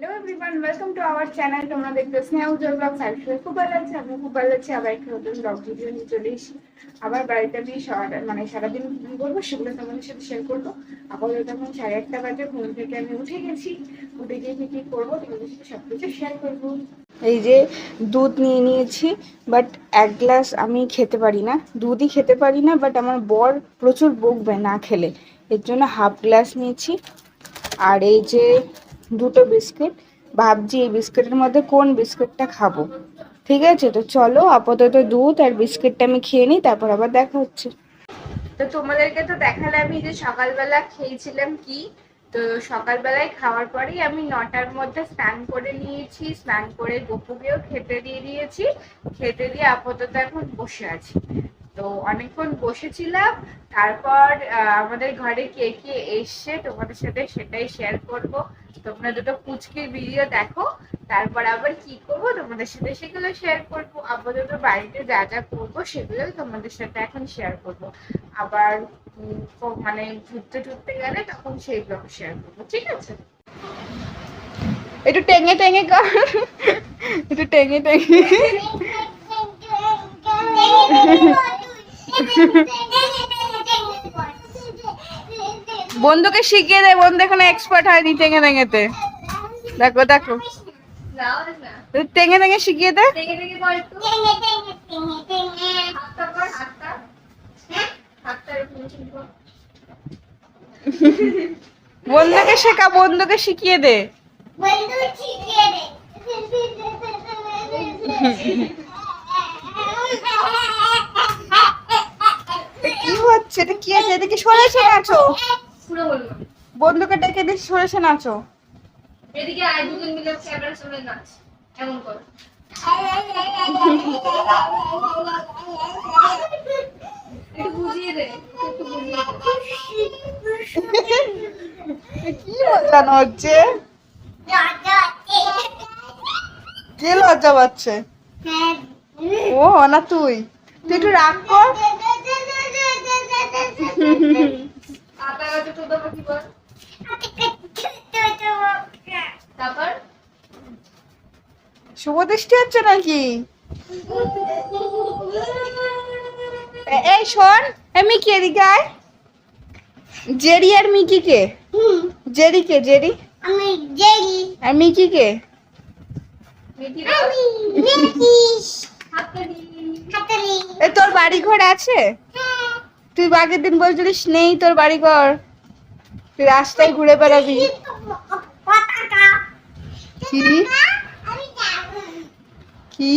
Hello everyone welcome to our channel তোমরা দেখতে স্নেহ উজ্জ্বল ব্লগ সবাই খুব ভালো আছে, আমি খুব ভালো আছি, আবার একটা নতুন ব্লগ ভিডিও নিয়ে চলে এসেছি। আবার বাড়িতে আমি মানে সারাদিন কী করব সেগুলো তোমাদের সাথে শেয়ার করব। আপাতত এখন সাড়ে একটা বাজে, ঘুম থেকে আমি উঠে গেছি। উঠে গিয়ে কী কী করব তোমাদের সাথে সব কিছু শেয়ার করব। এই যে দুধ নিয়ে নিয়েছি বাট এক গ্লাস আমি খেতে পারি না। দুধই খেতে পারি না বাট আমার বর প্রচুর বকবে না খেলে। এর জন্য হাফ গ্লাস নিয়েছি। আর এই যে দুটো বিস্কিট। ভাবছি এই বিস্কিটের মধ্যে কোন বিস্কিটটা খাব। ঠিক আছে, তো চলো আপাতত দুধ আর বিস্কিটটা আমি খেয়ে নিই, তারপর আবার দেখা হচ্ছে। তো তোমাদেরকে তো দেখালে আমি যে সকালবেলা খেয়েছিলাম কি? তো সকালবেলায় খাওয়ার পরেই আমি নটার মধ্যে স্নান করে নিয়েছি, স্নান করে গপুকেও খেতে দিয়ে দিয়েছি। খেতে দিয়ে আপাতত এখন বসে আছি। তো অনেকক্ষণ বসেছিলাম, তারপর আমাদের ঘরে কে কে এসছে তোমাদের সাথে সেটাই শেয়ার করব। তোমরা দুটো পুচকির ভিডিও দেখো, তারপর আবার কি করব তোমাদের সাথে সেগুলো শেয়ার করব। আপাতত বাড়িতে যা যা করব সেগুলো তোমাদের সাথে এখন শেয়ার করব। আবার মানে ঘুরতে টুরতে গেলে তখন সেইগুলো শেয়ার করব, ঠিক আছে? একটু টেঙে টেঙে কর। একটু টেঙে টেঙে। বন্ধুকে শিখিয়ে দে বন্ধু এখানে এক্সপার্ট হয়নি টেঙে টেঙেতে। দেখো দেখো। টেঙে টেঙে শিখিয়ে দে। বন্ধুকে শেখা বন্ধুকে শিখিয়ে দে। কি হচ্ছে? এটা কি আছে? এদিকে সরেছে নাচো পুরো বলব বন্ধুকে ডেকে দিস সরেছে নাচো এদিকে আয় দুজন মিলে ক্যামেরার সামনে নাচ এমন কর। কি হচ্ছে কে লজ্জা পাচ্ছে? ও না তুই। তুই একটু রাগ কর আটা গাছে তো দেবো কি বল তারপর শুভ দৃষ্টি হচ্ছে নাকি? এই শোন মিকি এদিকে আয়। জেরি আর মিকি কে জেরি। কে জেরি আমি জেরি আর মিকি কে তোর বাড়ি ঘর আছে তুই আগের দিন বলছিলিস, নেই তোর বাড়ি ঘর তুই রাস্তায় ঘুরে বেড়াবি। কি? কি?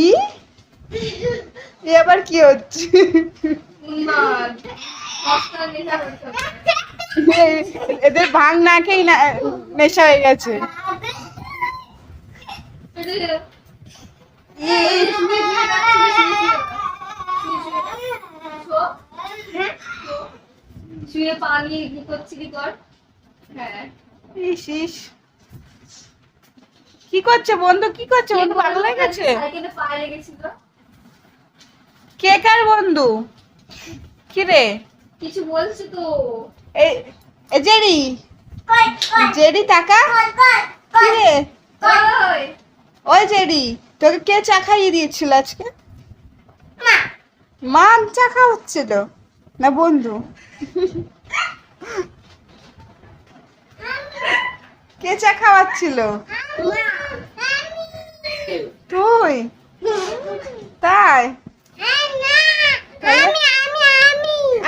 এ আবার কি হচ্ছে? এদের ভাং না খেয়েই না, নেশা হয়ে গেছে। শুয়ে পা নিয়ে কি করছিলি কর হ্যাঁ। ইস ইস। কি করছে বন্ধু? কি করছে? বন্ধু ভালো লেগেছে? কে কার বন্ধু? কি রে? কিছু বলছে তো। এই জেরি? কই কই? জেরি টাকা কই কই কি রে? ওই। ওই জেরি তোকে কে চা খাইয়ে দিয়েছিল আজকে? মা। মা চা খাওয়াচ্ছিল না, বন্ধু। কে চা খাওয়াচ্ছিল? তুই? তাই?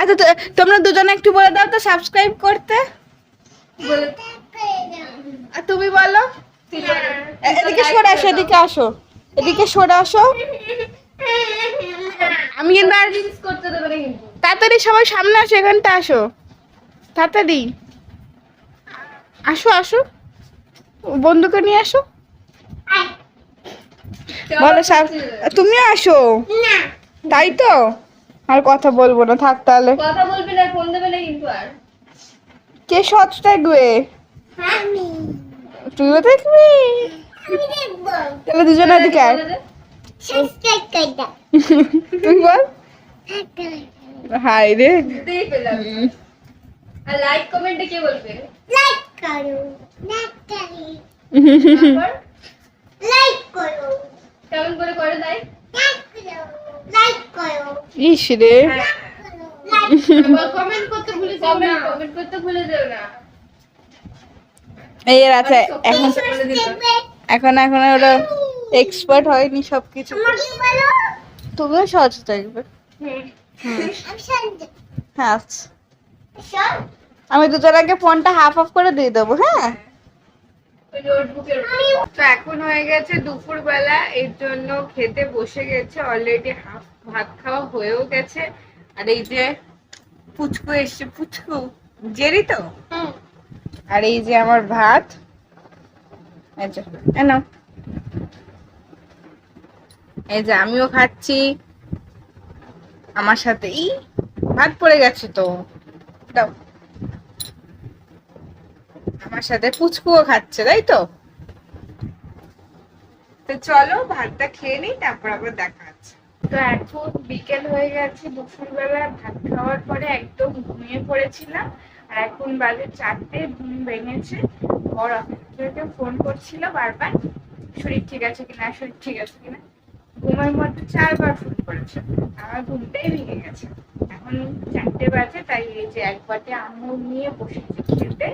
আচ্ছা তোমরা দুজনে একটু বলে দাও তো সাবস্ক্রাইব করতে। আর তুমি বলো। এদিকে সরে আসো, এদিকে আসো। এদিকে সরে আসো। আমি কিন্তু আর রিলস করতে দেবে না কিন্তু। তাড়াতাড়ি সবাই সামনে আসো এখানটা আসো। তাড়াতাড়ি। আসো আসো। বন্ধুকে নিয়ে আসো। বলো সাব- তুমিও আসো। তাই তো? আর কথা বলব না থাক তাহলে। কথা বলবি না ফোন দেবে না কিন্তু আর। কে সৎ থাকবে? আমি। তুইও দেখবি আমি দেখব। তাহলে দুজনে এদিকে আয়। বলে দে। সাবস্ক্রাইব করে দাও তুই বল হাই রে বুঝতেই পেলাম আর লাইক কমেন্টে কে বলবে? লাইক করো লাইক করো। লাইক করো। কেমন করে করে লাইক লাইক করো ইস রে। লাইক কমেন্ট করতে ভুলে যাও না। কমেন্ট কমেন্ট করতে ভুলে যেও না। এই আছে এখন এখন এখন ওরা এক্সপার্ট হয়নি সবকিছু। তুমিও সহজ থাকবে। আমি শুনতে। হ্যাঁ আচ্ছা। আমি দুটোর আগে ফোনটা হাফ অফ করে দিয়ে দেবো হ্যাঁ? তো এখন হয়ে গেছে দুপুর বেলা এর জন্য খেতে বসে গেছে অলরেডি হাফ ভাত খাওয়া হয়েও গেছে। আর এই যে পুচকু এসছে পুচকু জেরি তো? হুম। আর এই যে আমার ভাত। যে, নাও। এই যে আমিও খাচ্ছি। আমার সাথে ই, ভাত পড়ে গেছে তো। আমার সাথে পুচকুও খাচ্ছে, তাই তো? চলো, ভাতটা খেয়ে নিই, তারপর আবার দেখা হচ্ছে। তো এখন বিকেল হয়ে গেছে, দুপুরবেলা ভাত খাওয়ার পরে একদম ঘুমিয়ে পড়েছিলাম। আর এখন বাজে চারটে, ঘুম ভেঙেছে। বড় অফিসকে ফোন করছিল বারবার। শরীর ঠিক আছে কিনা, শরীর ঠিক আছে কিনা? ঘুমের মধ্যে চারবার ফোন করেছে। আমার ঘুমটাই ভেঙে গেছে। এখন চারটে বাজে তাই এই যে এক বাটে আঙুর নিয়ে বসেছি খেতে।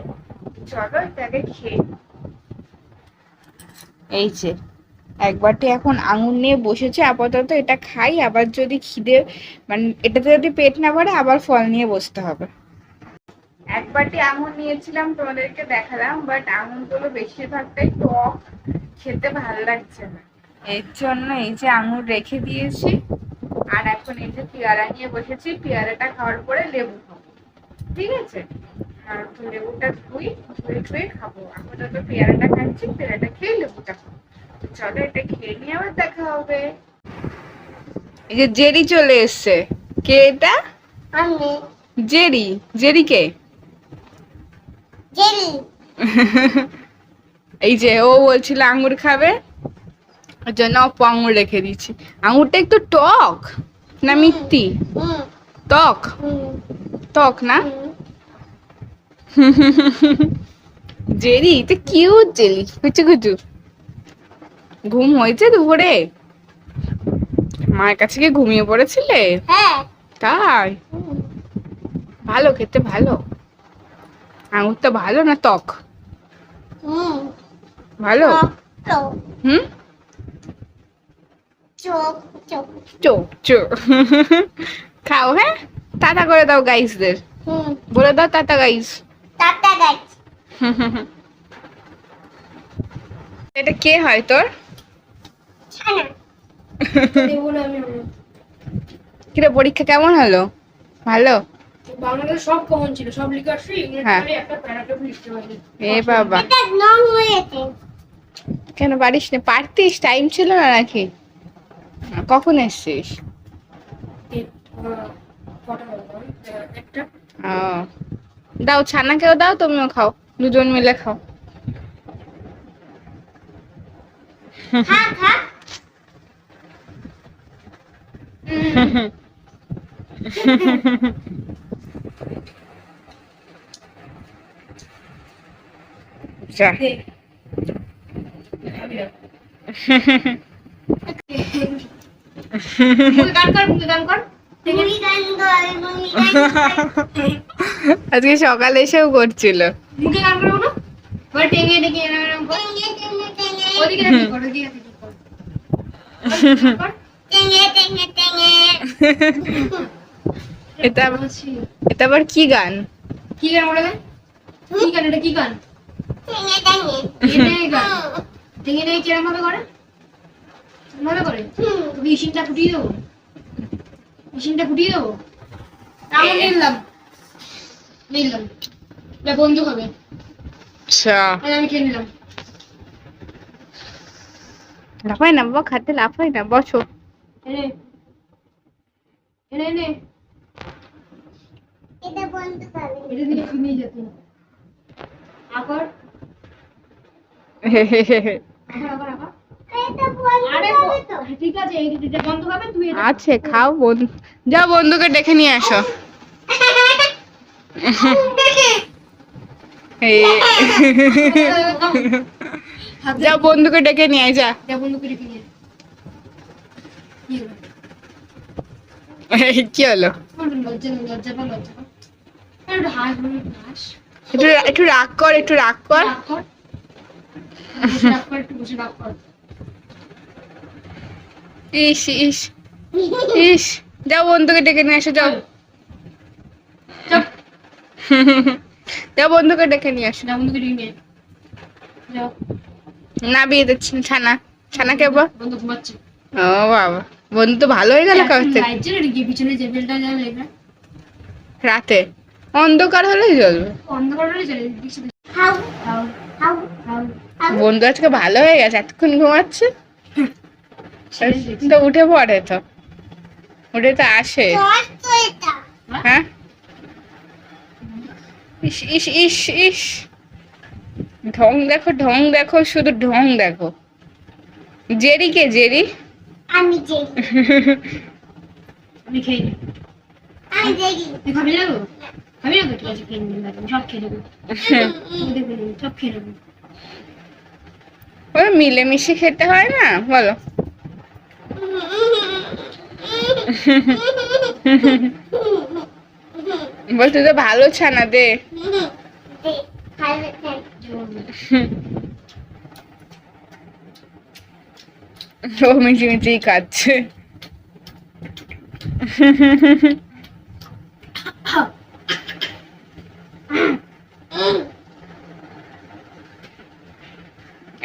চলো এটাকে খেয়ে এই যে এক বাটি এখন আঙুর নিয়ে বসেছে। আপাতত এটা খাই আবার যদি খিদে মানে এটাতে যদি পেট না ভরে আবার ফল নিয়ে বসতে হবে। এক বাটি আঙুর নিয়েছিলাম তোমাদেরকে দেখালাম বাট আঙুরগুলো বেশিরভাগটাই টক খেতে ভালো লাগছে না। এর জন্য এই যে আঙুর রেখে দিয়েছি আর এখন এই যে পেয়ারা নিয়ে বসেছি পেয়ারাটা খাওয়ার পরে লেবু খাব। ঠিক আছে? আর লেবুটা ধুই ধুয়ে ধুয়ে খাব। আপাতত পেয়ারাটা খাচ্ছি পেয়ারাটা খেয়ে লেবুটা খাব। চলো এটা খেয়ে নিয়ে আবার দেখা হবে। এই যে জেরি চলে এসছে। কে এটা? আমি। জেরি। জেরি কে? জেলি। এই যে ও বলছিল আঙ্গুর খাবে। জন্য অপু আঙ্গুর রেখে দিচ্ছি আঙ্গুরটা একটু টক না মিত্তি টক? টক না? জেরি তো কিউট জেলি কুচু কুচু। ঘুম হয়েছে দুপুরে? মায়ের কাছে গিয়ে ঘুমিয়ে পড়েছিলে? হ্যাঁ। তাই? ভালো খেতে ভালো। আঙুরটা ভালো না হুম। ভালো? হুম? চোখ চোখ। খাও হ্যাঁ? টাটা করে দাও গাইসদের। বলে দাও টাটা গাইস। টাটা গাছ এটা কে হয় তোর। কিরে পরীক্ষা কেমন হলো? ভালো? বাংলাতে সব কমন ছিল সব লিখে আসছি হ্যাঁ। একটা প্যারাগ্রাফ লিখতে পারি এ বাবা। কেন পারিস না? পারতিস? টাইম ছিল না নাকি? কখন এসছিস? দাও ছানাকেও দাও তুমিও খাও। দুজন মিলে খাও। যা। আজকে সকালে এসেও করছিল। মুখে গান করব না? টেঙে টেঙে ওদিকে ওদিকে এটা এটা আবার কি গান? কি গান বলে কি গান? এটা কি গান? টেঙে টেঙে গান। টেঙে টেঙে কিরম ভাবে করে? ভাবে করে? হুম তো মেশিনটা ফুটিয়ে দেবো? মেশিনটা ফুটিয়ে দেবো? আমি নিলাম। নিলাম। এটা বন্ধু হবে। আচ্ছা। আমি খেয়ে নিলাম। লাফাই না বাবা খাতে লাফাই না বসো। এনে। এনে এনে। এটা বন্ধ করে। এটা দিয়ে কি যেত আকর আকর আকর আছে এই এটা বন্ধ হবে তুই এটা আছে খাও বন্ধু। যাও বন্ধুকে ডেকে নিয়ে আসো। এই। যা বন্ধুকে ডেকে নিয়ে আয়, যা। কি হলো? একটু রাগ কর একটু রাগ কর। রাগ কর। রাগ কর একটু রাগ কর। ইস ইস ইস। যাও বন্ধুকে ডেকে নিয়ে আসো যাও। চপ যাও বন্ধুকে ডেকে নিয়ে আসো। যাও না বিয়ে দিচ্ছি ছানা। ছানা কে বন্ধু ঘুমাচ্ছে। ও বাবা বন্ধু তো ভালো হয়ে গেল রাতে। অন্ধকার হলেই জ্বলবে। অন্ধকার হলে চলে দিচ্ছে হাউ হাউ হাউ হাউ। বন্ধু আজকে ভালো হয়ে গেছে এতক্ষণ ঘুমাচ্ছে। তো উঠে পড়ে তো। উঠে তো আসে। হ্যাঁ? ইস ইস ইস ইস। ঢং দেখো ঢং দেখো শুধু ঢং দেখো। জেরি কে জেরি? আমি যে। আমি খেয়ে আমি দেখি তুই খাবি না গো? খাবি না গো? ঠিক আছে খেয়ে নিলাম সব খেয়ে নেব। তুই দেখবি না, সব খেয়ে নেব। মিলেমিশে খেতে হয় না? বলো। বলতে তো ভালো ছানা দে। ও মিটি মিটি কাচ্ছে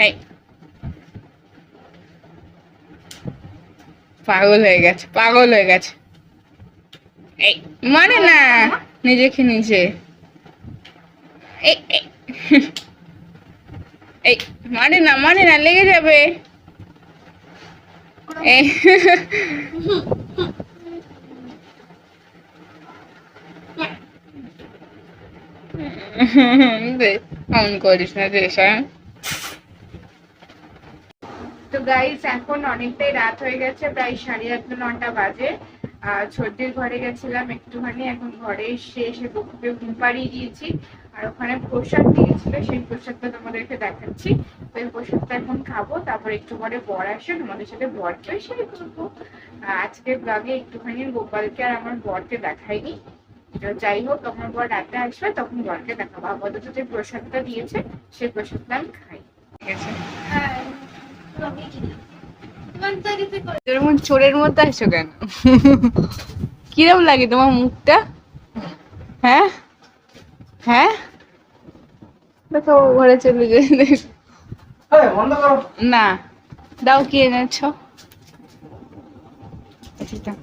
এই পাগল হয়ে গেছে পাগল হয়ে গেছে এই মানে না নিজেকে নিজে এই মানে না মানে না লেগে যাবে অমন করিস না দেশা তো গাইস এখন অনেকটাই রাত হয়ে গেছে, প্রায় সাড়ে আটটা, নটা বাজে। আর ছোটদের ঘরে গেছিলাম একটুখানি, এখন ঘরে এসে এসে বকুকে ঘুম পাড়িয়ে দিয়েছি। আর ওখানে প্রসাদ দিয়েছিল, সেই প্রসাদটা তোমাদেরকে দেখাচ্ছি। তো এই প্রসাদটা এখন খাব, তারপর একটু পরে বর আসে, তোমাদের সাথে বরকেও শেয়ার করব। আজকের ব্লগে একটুখানি গোপালকে আর আমার বরকে দেখাইনি। যাই হোক আমার বর রাতে আসবে, তখন বরকে দেখাবো। আপাতত যে প্রসাদটা দিয়েছে, সেই প্রসাদটা আমি খাই। ঠিক আছে? এরকম চোরের মতো আসছো কেন? কিরম লাগে তোমার মুখটা? হ্যাঁ? হ্যাঁ? দেখো ঘরে চলে যায় না দাও কি এনেছ? ঠিক দাও।